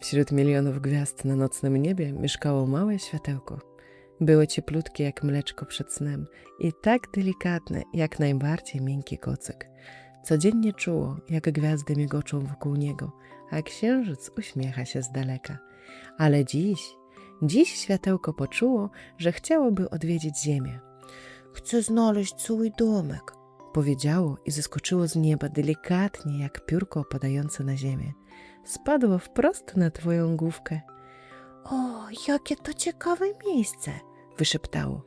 Wśród milionów gwiazd na nocnym niebie mieszkało małe światełko. Było cieplutkie jak mleczko przed snem i tak delikatne jak najbardziej miękki kocyk. Codziennie czuło, jak gwiazdy migoczą wokół niego, a księżyc uśmiecha się z daleka. Ale dziś, dziś światełko poczuło, że chciałoby odwiedzić ziemię. Chcę znaleźć swój domek, powiedziało i zeskoczyło z nieba delikatnie, jak piórko opadające na ziemię. Spadło wprost na twoją główkę. O, jakie to ciekawe miejsce, wyszeptało.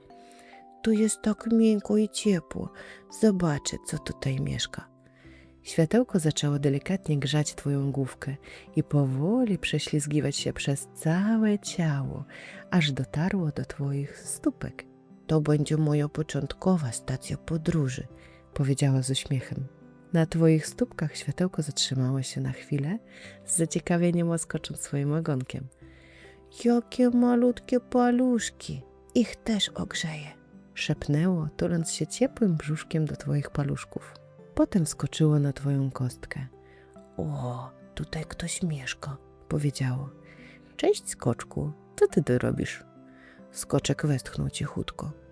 Tu jest tak miękko i ciepło. Zobaczę, co tutaj mieszka. Światełko zaczęło delikatnie grzać twoją główkę i powoli prześlizgiwać się przez całe ciało, aż dotarło do twoich stópek. To będzie moja początkowa stacja podróży, powiedziała z uśmiechem. Na twoich stópkach światełko zatrzymało się na chwilę, z zaciekawieniem łaskocząc swoim ogonkiem. Jakie malutkie paluszki! Ich też ogrzeję, szepnęło, tuląc się ciepłym brzuszkiem do twoich paluszków. Potem skoczyło na twoją kostkę. O, tutaj ktoś mieszka, powiedziało. Cześć, skoczku, co ty tu robisz? Skoczek westchnął cichutko.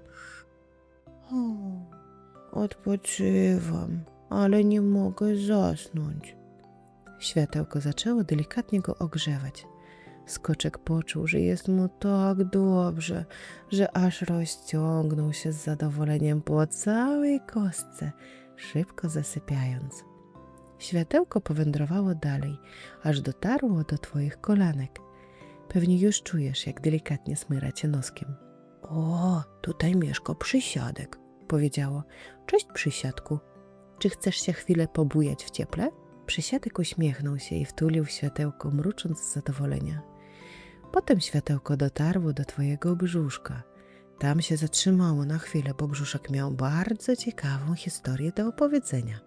Odpoczywam, ale nie mogę zasnąć. Światełko zaczęło delikatnie go ogrzewać. Skoczek poczuł, że jest mu tak dobrze, że aż rozciągnął się z zadowoleniem po całej kostce, szybko zasypiając. Światełko powędrowało dalej, aż dotarło do twoich kolanek. Pewnie już czujesz, jak delikatnie smyra cię noskiem. O, tutaj mieszka przysiadek, powiedziało. Cześć, przysiadku. Czy chcesz się chwilę pobujać w cieple? Przysiadek uśmiechnął się i wtulił światełko, mrucząc z zadowolenia. Potem światełko dotarło do twojego brzuszka. Tam się zatrzymało na chwilę, bo brzuszek miał bardzo ciekawą historię do opowiedzenia.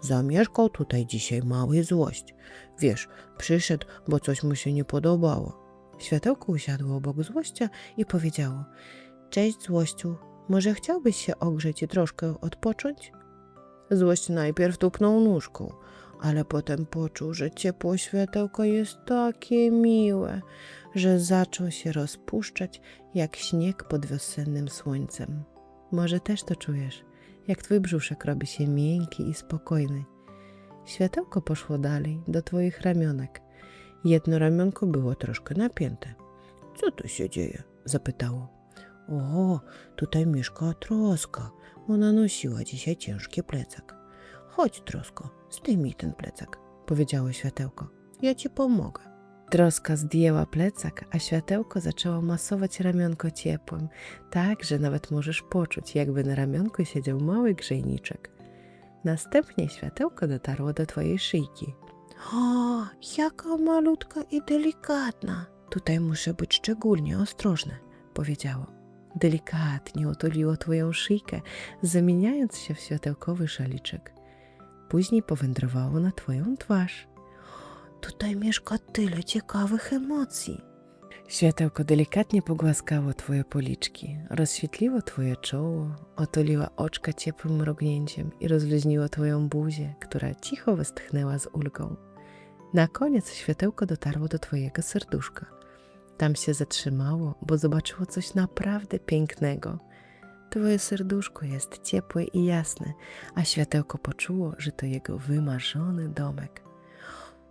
Zamieszkał tutaj dzisiaj mały złość. Wiesz, przyszedł, bo coś mu się nie podobało. Światełko usiadło obok złościa i powiedziało: Cześć, złościu, może chciałbyś się ogrzeć i troszkę odpocząć? Złość najpierw tupnął nóżką, ale potem poczuł, że ciepło światełko jest takie miłe, że zaczął się rozpuszczać jak śnieg pod wiosennym słońcem. Może też to czujesz, jak twój brzuszek robi się miękki i spokojny. Światełko poszło dalej, do twoich ramionek. Jedno ramionko było troszkę napięte. Co tu się dzieje? zapytało. O, tutaj mieszka troska. Ona nosiła dzisiaj ciężki plecak. Chodź, trosko, zdejmij ten plecak, powiedziało światełko. Ja ci pomogę. Troska zdjęła plecak, a światełko zaczęło masować ramionko ciepłem, tak, że nawet możesz poczuć, jakby na ramionku siedział mały grzejniczek. Następnie światełko dotarło do twojej szyjki. O, jaka malutka i delikatna. Tutaj muszę być szczególnie ostrożna, powiedziało. Delikatnie otuliło twoją szyjkę, zamieniając się w światełkowy szaliczek. Później powędrowało na twoją twarz. Tutaj mieszka tyle ciekawych emocji. Światełko delikatnie pogłaskało twoje policzki, rozświetliło twoje czoło, otuliło oczka ciepłym mrugnięciem i rozluźniło twoją buzię, która cicho westchnęła z ulgą. Na koniec światełko dotarło do twojego serduszka. Tam się zatrzymało, bo zobaczyło coś naprawdę pięknego. Twoje serduszko jest ciepłe i jasne, a światełko poczuło, że to jego wymarzony domek.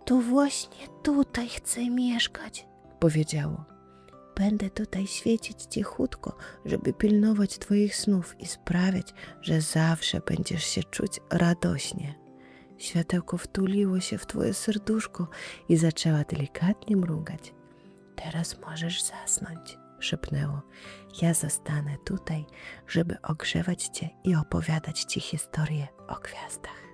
To właśnie tutaj chcę mieszkać, powiedziało. Będę tutaj świecić cichutko, żeby pilnować Twoich snów i sprawiać, że zawsze będziesz się czuć radośnie. Światełko wtuliło się w Twoje serduszko i zaczęła delikatnie mrugać. Teraz możesz zasnąć, szepnęło. Ja zostanę tutaj, żeby ogrzewać Cię i opowiadać Ci historię o gwiazdach.